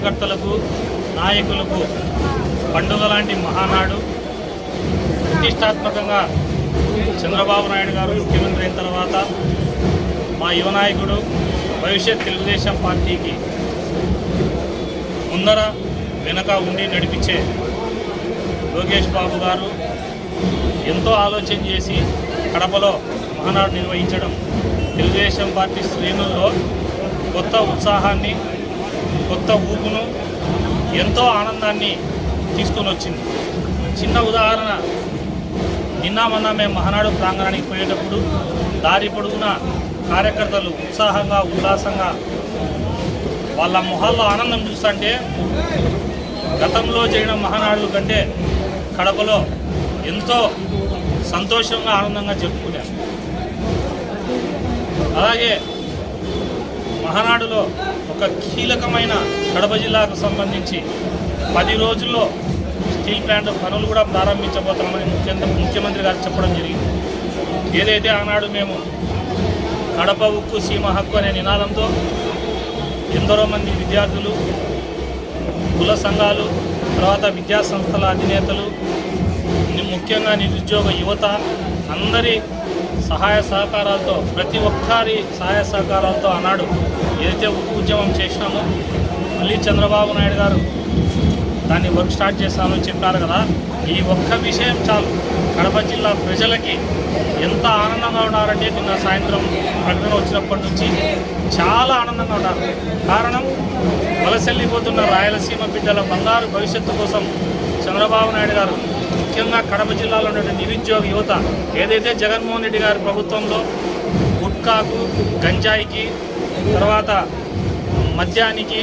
కార్యకర్తలకు నాయకులకు పండుగ లాంటి మహానాడు. ప్రతిష్టాత్మకంగా చంద్రబాబు నాయుడు గారు ముఖ్యమంత్రి అయిన తర్వాత మా యువ నాయకుడు భవిష్యత్ తెలుగుదేశం పార్టీకి ముందర వెనక ఉండి నడిపించే లోకేష్ బాబు గారు ఎంతో ఆలోచన చేసి కడపలో మహానాడు నిర్వహించడం తెలుగుదేశం పార్టీ శ్రేణుల్లో కొత్త ఉత్సాహాన్ని కొత్త ఊపును ఎంతో ఆనందాన్ని తీసుకొని వచ్చింది. చిన్న ఉదాహరణ నిన్న మొన్న మేము మహానాడు ప్రాంగణానికి పోయేటప్పుడు దారి పొడుగున కార్యకర్తలు ఉత్సాహంగా ఉల్లాసంగా వాళ్ళ మొహాల్లో ఆనందం చూస్తుంటే గతంలో జరిగిన మహానాడుల కంటే కడపలో ఎంతో సంతోషంగా ఆనందంగా చెప్పుకున్నాం అలాగే మహానాడులో ఒక కీలకమైన కడప జిల్లాకు సంబంధించి పది రోజుల్లో స్టీల్ ప్లాంట్ పనులు కూడా ప్రారంభించబోతున్నామని ముఖ్యంగా ముఖ్యమంత్రి గారు చెప్పడం జరిగింది. ఏదైతే ఆనాడు మేము కడప ఉక్కు సీమ హక్కు అనే నినాదంతో ఎందరో మంది విద్యార్థులు కుల సంఘాలు తర్వాత విద్యా సంస్థల అధినేతలు ముఖ్యంగా నిరుద్యోగ యువత అందరి సహాయ సహకారాలతో ప్రతి ఒక్కరి సహాయ సహకారాలతో ఆనాడు ఏదైతే ఉక్కు ఉద్యమం చేసినామో మళ్ళీ చంద్రబాబు నాయుడు గారు దాన్ని వర్క్ స్టార్ట్ చేస్తామని చెప్పారు కదా ఈ ఒక్క విషయం చాలు. కడప జిల్లా ప్రజలకి ఎంత ఆనందంగా ఉన్నారంటే నిన్న సాయంత్రం ప్రకటన వచ్చినప్పటి నుంచి చాలా ఆనందంగా ఉన్నారు. కారణం వలసెల్లిపోతున్న రాయలసీమ బిడ్డల బంగారు భవిష్యత్తు కోసం చంద్రబాబు నాయుడు గారు ముఖ్యంగా కడప జిల్లాలో ఉన్నటువంటి నిరుద్యోగ యువత ఏదైతే జగన్మోహన్ రెడ్డి గారి ప్రభుత్వంలో గుట్కాకు గంజాయికి తర్వాత మద్యానికి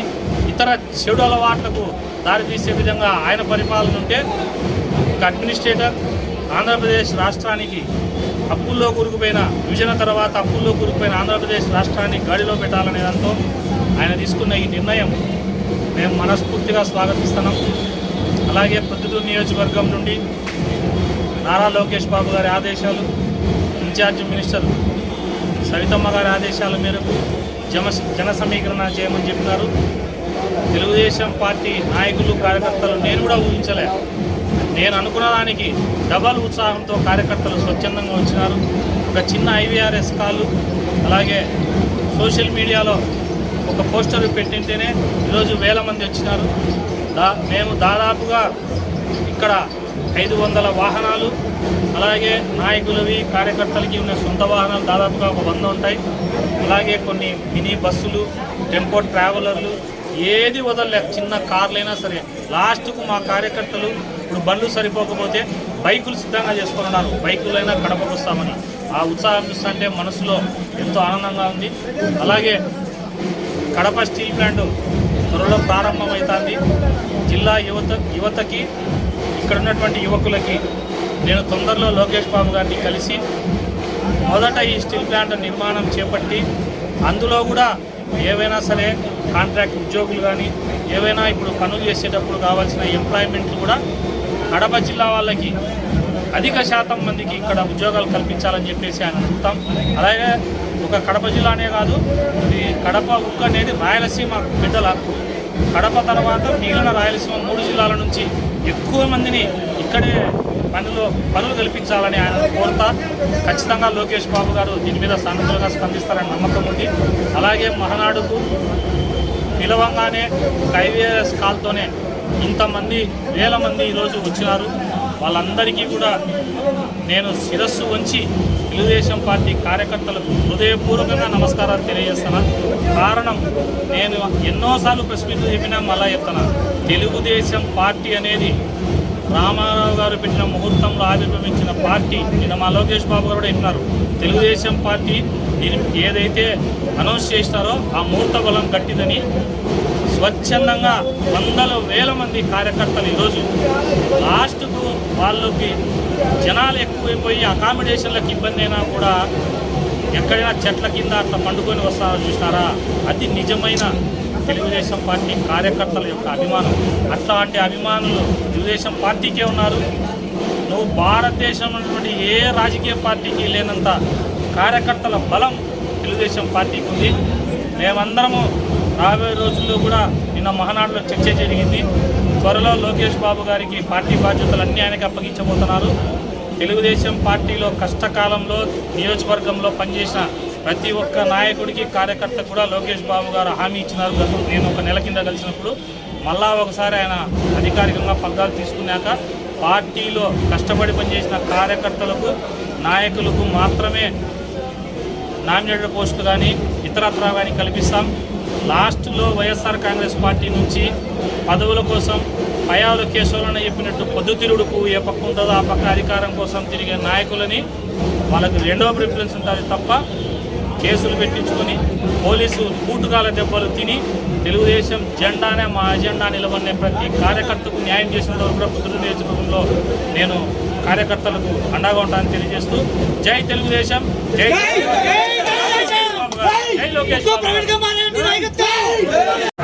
ఇతర చెడు అలవాట్లకు దారితీసే విధంగా ఆయన పరిపాలన ఉంటే ఒక అడ్మినిస్ట్రేటర్ ఆంధ్రప్రదేశ్ రాష్ట్రానికి అప్పుల్లో కూరుకుపోయిన విభజన తర్వాత అప్పుల్లో కూరుకుపోయిన ఆంధ్రప్రదేశ్ రాష్ట్రాన్ని గాడిలో పెట్టాలనే దాంతో ఆయన తీసుకున్న ఈ నిర్ణయం మేము మనస్ఫూర్తిగా స్వాగతిస్తున్నాం. అలాగే ప్రొద్దుటూరు నియోజకవర్గం నుండి నారా లోకేష్ బాబు గారి ఆదేశాలు ఇన్ఛార్జ్ మినిస్టర్ సవితమ్మ గారి ఆదేశాల మేరకు జమ జన సమీకరణ చేయమని చెప్పినారు. తెలుగుదేశం పార్టీ నాయకులు కార్యకర్తలు నేను కూడా ఊహించలే. నేను అనుకున్న దానికి డబల్ ఉత్సాహంతో కార్యకర్తలు స్వచ్ఛందంగా వచ్చినారు. ఒక చిన్న ఐవీఆర్ఎస్ కాలు అలాగే సోషల్ మీడియాలో ఒక పోస్టర్ పెట్టింటేనే ఈరోజు వేల మంది వచ్చినారు. దా మేము దాదాపుగా ఇక్కడ ఐదు వందల వాహనాలు అలాగే నాయకులవి కార్యకర్తలకి ఉన్న సొంత వాహనాలు దాదాపుగా ఒక వంద ఉంటాయి. అలాగే కొన్ని మినీ బస్సులు టెంపో ట్రావెలర్లు ఏది వదలలేదు చిన్న కార్లైనా సరే. లాస్ట్కు మా కార్యకర్తలు ఇప్పుడు బండ్లు సరిపోకపోతే బైకులు సిద్ధంగా చేసుకున్నారు. బైకులైనా కడపకు వస్తామని ఆ ఉత్సాహం చూస్తుంటే మనసులో ఎంతో ఆనందంగా ఉంది. అలాగే కడప స్టీల్ ప్లాంట్ త్వరలో ప్రారంభమవుతుంది. జిల్లా యువత యువతకి ఇక్కడ ఉన్నటువంటి యువకులకి నేను తొందరలో లోకేష్ బాబు గారిని కలిసి మొదట ఈ స్టీల్ ప్లాంట్ నిర్మాణం చేపట్టి అందులో కూడా ఏవైనా సరే కాంట్రాక్ట్ ఉద్యోగులు కానీ ఏవైనా ఇప్పుడు పనులు చేసేటప్పుడు కావాల్సిన ఎంప్లాయ్మెంట్లు కూడా కడప జిల్లా వాళ్ళకి అధిక శాతం మందికి ఇక్కడ ఉద్యోగాలు కల్పించాలని చెప్పేసి ఆయన అడుగుతాం అలాగే ఒక కడప జిల్లానే కాదు ఇది కడప ఉక్కు అనేది రాయలసీమ బిడ్డల హక్కు కడప తర్వాత మిగిలిన రాయలసీమ మూడు జిల్లాల నుంచి ఎక్కువ మందిని ఇక్కడే పనులు పనులు కల్పించాలని ఆయన కోరుతా. ఖచ్చితంగా లోకేష్ బాబు గారు దీని మీద సానుకూలంగా స్పందిస్తారని నమ్మకం ఉంది. అలాగే మహనాడుకు పిలవంగానే ఒక కాల్తోనే ఇంతమంది వేల మంది ఈరోజు వచ్చినారు. వాళ్ళందరికీ కూడా నేను శిరస్సు వంచి తెలుగుదేశం పార్టీ కార్యకర్తలకు హృదయపూర్వకంగా నమస్కారాలు తెలియజేస్తున్నాను కారణం నేను ఎన్నోసార్లు ప్రెస్ మీట్లు చెప్పినా మళ్ళా చెప్తున్నాను తెలుగుదేశం పార్టీ అనేది రామారావు గారు పెట్టిన ముహూర్తంలో ఆవిర్భవించిన పార్టీ నిన్న మా లోకేష్ బాబు గారు కూడా చెప్పినారు. తెలుగుదేశం పార్టీ దీని ఏదైతే అనౌన్స్ చేసినారో ఆ ముహూర్త బలం కట్టిందని స్వచ్ఛందంగా వందల వేల మంది కార్యకర్తలు ఈరోజు లాస్ట్ వాళ్ళకి జనాలు ఎక్కువైపోయి అకామిడేషన్లకు ఇబ్బంది అయినా కూడా ఎక్కడైనా చెట్ల కింద అట్లా పండుకొని వస్తారో చూసినారా? అది నిజమైన తెలుగుదేశం పార్టీ కార్యకర్తల యొక్క అభిమానం. అట్లాంటి అభిమానులు తెలుగుదేశం పార్టీకే ఉన్నారు. నువ్వు భారతదేశంలో ఉన్నటువంటి ఏ రాజకీయ పార్టీకి లేనంత కార్యకర్తల బలం తెలుగుదేశం పార్టీకి ఉంది. మేమందరము రాబోయే రోజుల్లో కూడా నిన్న మహానాడులో చర్చ జరిగింది. త్వరలో లోకేష్ బాబు గారికి పార్టీ బాధ్యతలు అన్నీ ఆయనకి అప్పగించబోతున్నారు. తెలుగుదేశం పార్టీలో కష్టకాలంలో నియోజకవర్గంలో పనిచేసిన ప్రతి ఒక్క నాయకుడికి కార్యకర్త కూడా లోకేష్ బాబు గారు హామీ ఇచ్చినారు. నేను ఒక నెల కింద కలిసినప్పుడు మళ్ళా ఒకసారి ఆయన అధికారికంగా పగ్గాలు తీసుకున్నాక పార్టీలో కష్టపడి పనిచేసిన కార్యకర్తలకు నాయకులకు మాత్రమే నామినేటెడ్ పోస్టులు కానీ ఇతరత్రా కానీ కల్పిస్తాం. లాస్ట్లో వైఎస్ఆర్ కాంగ్రెస్ పార్టీ నుంచి పదవుల కోసం పయాలు కేశవులను చెప్పినట్టు పొద్దుతిరుగుడుకు ఏ పక్క ఉంటుందో ఆ పక్క అధికారం కోసం తిరిగే నాయకులని వాళ్ళకి రెండవ ప్రిఫరెన్స్ ఉంటుంది తప్ప కేసులు పెట్టించుకొని పోలీసు కూటుకాల దెబ్బలు తిని తెలుగుదేశం జెండానే మా అజెండా నిలబడిన ప్రతి కార్యకర్తకు న్యాయం చేసిన వరకు కూడా పుత్రుడు నియోజకవర్గంలో నేను కార్యకర్తలకు అండగా ఉంటానని తెలియజేస్తూ జై తెలుగుదేశం జై జై లోకేష్ Tiger Day!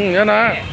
嗯原来。